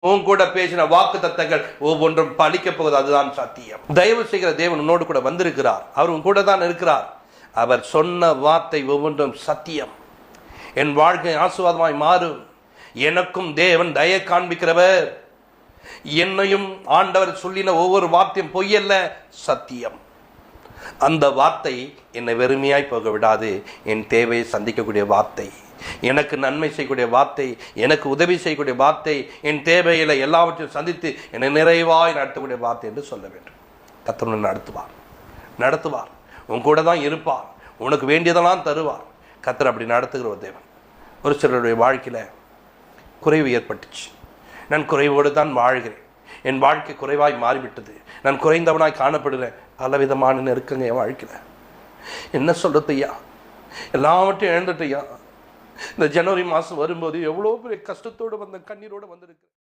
உன் கூட பேசின வாக்கு தத்தங்கள் ஒவ்வொன்றும் பலிக்க போகுது. அதுதான் சத்தியம். தயவு செய்கிற தேவன் உன்னோடு கூட வந்திருக்கிறார். அவர் உன் கூட தான் இருக்கிறார். அவர் சொன்ன வார்த்தை ஒவ்வொன்றும் சத்தியம். என் வாழ்க்கை ஆசுவாதமாய் மாறும். எனக்கும் தேவன் தய காண்பிக்கிறவர். என்னையும் ஆண்டவர் சொல்லின ஒவ்வொரு வார்த்தையும் பொய்யல்ல சத்தியம். அந்த வார்த்தை என்னை வெறுமையாய் போக விடாது என் தேவையை சந்திக்கக்கூடிய வார்த்தை. எனக்கு நன்மை செய்யக்கூடிய வார்த்தை எனக்கு உதவி செய்யக்கூடிய வார்த்தை என் தேவையில எல்லாவற்றையும் சந்தித்து என்னை நிறைவாய் நடத்தக்கூடிய வார்த்தை என்று சொல்ல வேண்டும். கத்தனை நடத்துவார். நடத்துவார். உன் கூட தான் இருப்பார். உனக்கு வேண்டியதெல்லாம் தருவார். கத்தர் அப்படி நடத்துகிற ஒரு தேவன். ஒரு சிலருடைய வாழ்க்கையில் குறைவு ஏற்பட்டுச்சு. நான் குறைவோடு தான் வாழ்கிறேன். என் வாழ்க்கை குறைவாய் மாறிவிட்டது. நான் குறைந்தவனாய் காணப்படுகிறேன். பலவிதமான நெருக்கங்க என் வாழ்க்கையில். என்ன சொல்கிறது ஐயா? எல்லாவற்றையும் இழந்துட்டு ஐயா. இந்த ஜனவரி மாதம் வரும்போது எவ்வளோ பெரிய கஷ்டத்தோடு வந்த கண்ணீரோடு வந்திருக்கு.